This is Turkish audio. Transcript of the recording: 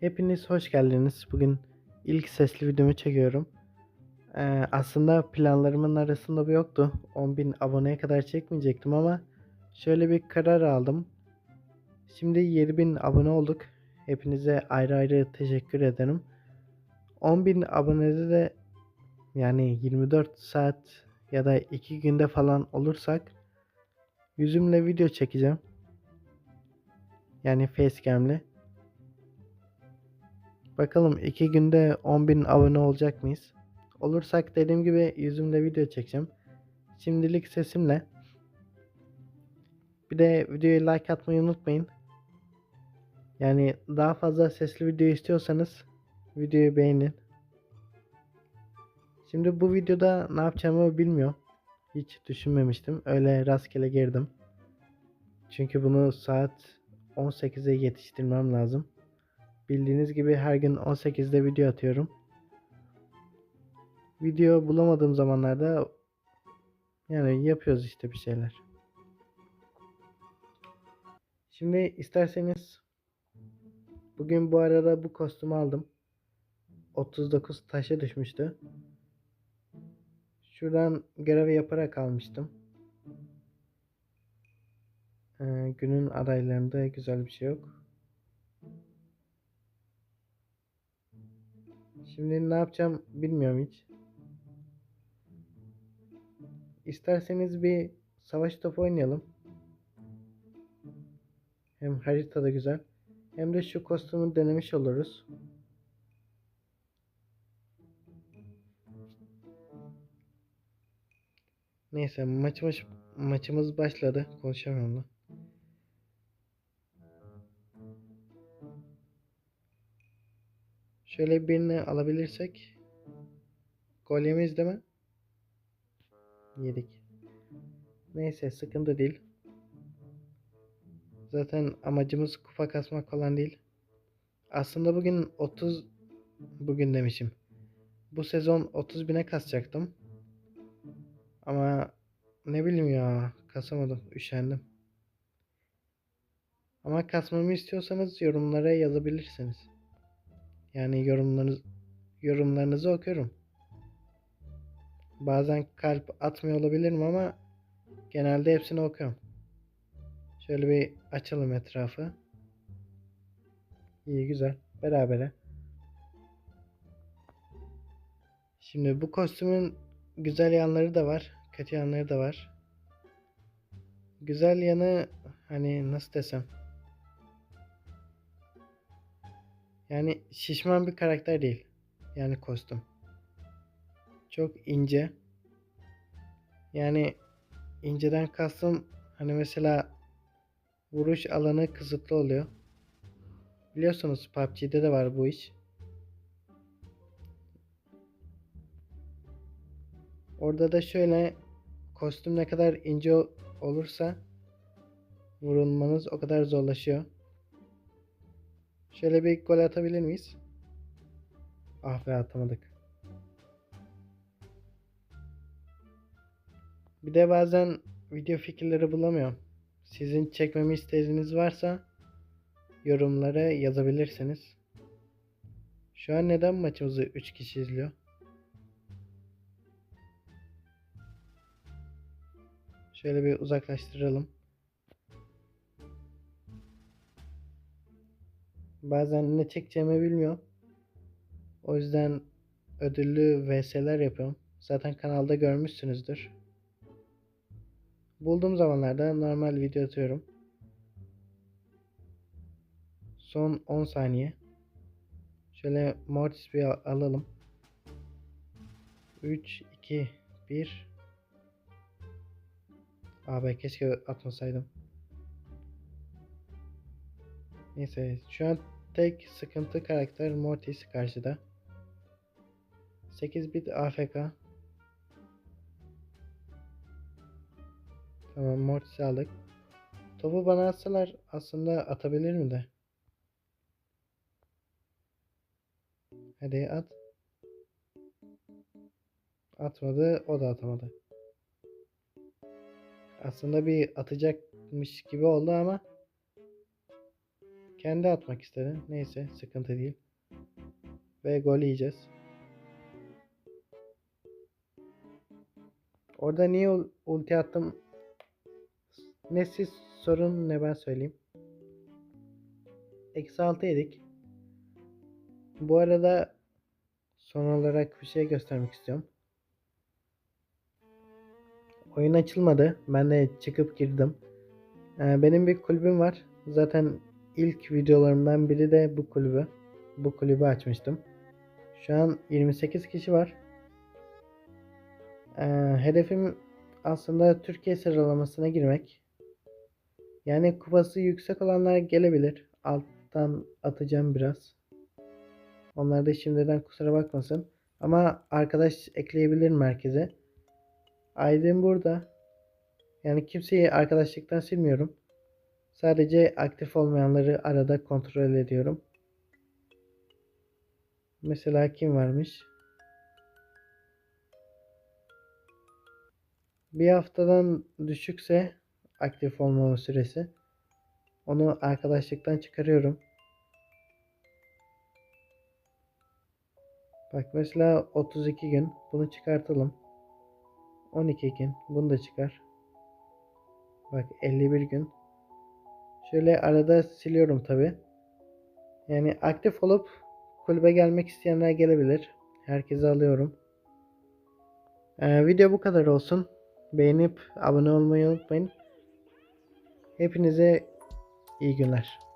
Hepiniz hoş geldiniz. Bugün ilk sesli videomu çekiyorum. Ee, aslında planlarımın arasında bu yoktu. 10.000 aboneye kadar çekmeyecektim ama şöyle bir karar aldım. Şimdi 7.000 abone olduk. Hepinize ayrı ayrı teşekkür ederim. 10.000 abonede de yani 24 saat ya da 2 günde falan olursak yüzümle video çekeceğim. Yani facecam'le. Bakalım iki günde 10.000 abone olacak mıyız? Olursak dediğim gibi yüzümle video çekeceğim. Şimdilik sesimle. Bir de videoya like atmayı unutmayın. Yani daha fazla sesli video istiyorsanız videoyu beğenin. Şimdi bu videoda ne yapacağımı bilmiyorum. Hiç düşünmemiştim. Öyle rastgele girdim. Çünkü bunu saat 18'e yetiştirmem lazım. Bildiğiniz gibi her gün 18'de video atıyorum. Video bulamadığım zamanlarda yani yapıyoruz işte bir şeyler. Şimdi isterseniz bugün bu arada bu kostümü aldım. 39 taşa düşmüştü. Şuradan görevi yaparak almıştım. Ee, günün adaylarında güzel bir şey yok. Şimdi ne yapacağım bilmiyorum hiç. İsterseniz bir savaş topu oynayalım. Hem haritada güzel. Hem de şu kostümü denemiş oluruz. Neyse maçımız maçımız başladı. Konuşamıyorum da. Şöyle birini alabilirsek gol yemeyiz değil mi? Yedik. Neyse sıkıntı değil. Zaten amacımız kupa kasmak falan değil. Aslında bugün 30 bugün demişim. Bu sezon 30 bine kasacaktım. Ama ne bileyim ya kasamadım. Üşendim. Ama kasmamı istiyorsanız yorumlara yazabilirsiniz. Yani yorumlarınız yorumlarınızı okuyorum. Bazen kalp atmıyor olabilirim ama genelde hepsini okuyorum. Şöyle bir açalım etrafı. İyi güzel. Berabere. Şimdi bu kostümün güzel yanları da var. Kötü yanları da var. Güzel yanı hani nasıl desem. Yani şişman bir karakter değil. Yani kostüm. Çok ince. Yani inceden kastım hani mesela vuruş alanı kısıtlı oluyor. Biliyorsunuz PUBG'de de var bu iş. Orada da şöyle kostüm ne kadar ince olursa vurulmanız o kadar zorlaşıyor. Şöyle bir gol atabilir miyiz? Ah be atamadık. Bir de bazen video fikirleri bulamıyorum. Sizin çekmemi istediğiniz varsa yorumlara yazabilirsiniz. Şu an neden maçımızı 3 kişi izliyor? Şöyle bir uzaklaştıralım. Bazen ne çekeceğimi bilmiyorum. O yüzden ödüllü VS'ler yapıyorum. Zaten kanalda görmüşsünüzdür. Bulduğum zamanlarda normal video atıyorum. Son 10 saniye. Şöyle Mortis bir alalım. 3, 2, 1. Abi keşke atmasaydım. Neyse şu an tek sıkıntı karakter Mortis karşıda. 8 bit AFK. Tamam Mortis'i aldık. Topu bana atsalar aslında atabilir mi de? Hadi at. Atmadı o da atamadı. Aslında bir atacakmış gibi oldu ama Kendi atmak istedi. Neyse sıkıntı değil. Ve gol yiyeceğiz. Orada niye ul- ulti attım? Ne siz sorun ne ben söyleyeyim. Eksi 6 yedik. Bu arada son olarak bir şey göstermek istiyorum. Oyun açılmadı. Ben de çıkıp girdim. Ee, benim bir kulübüm var. Zaten ilk videolarımdan biri de bu kulübü. Bu kulübü açmıştım. Şu an 28 kişi var. Ee, hedefim aslında Türkiye sıralamasına girmek. Yani kupası yüksek olanlar gelebilir. Alttan atacağım biraz. Onlar da şimdiden kusura bakmasın. Ama arkadaş ekleyebilir merkeze. Aydın burada. Yani kimseyi arkadaşlıktan silmiyorum. Sadece aktif olmayanları arada kontrol ediyorum. Mesela kim varmış? Bir haftadan düşükse aktif olmama süresi onu arkadaşlıktan çıkarıyorum. Bak mesela 32 gün bunu çıkartalım. 12 gün bunu da çıkar. Bak 51 gün. Şöyle arada siliyorum tabi. Yani aktif olup kulübe gelmek isteyenler gelebilir. Herkese alıyorum. Ee, video bu kadar olsun. Beğenip abone olmayı unutmayın. Hepinize iyi günler.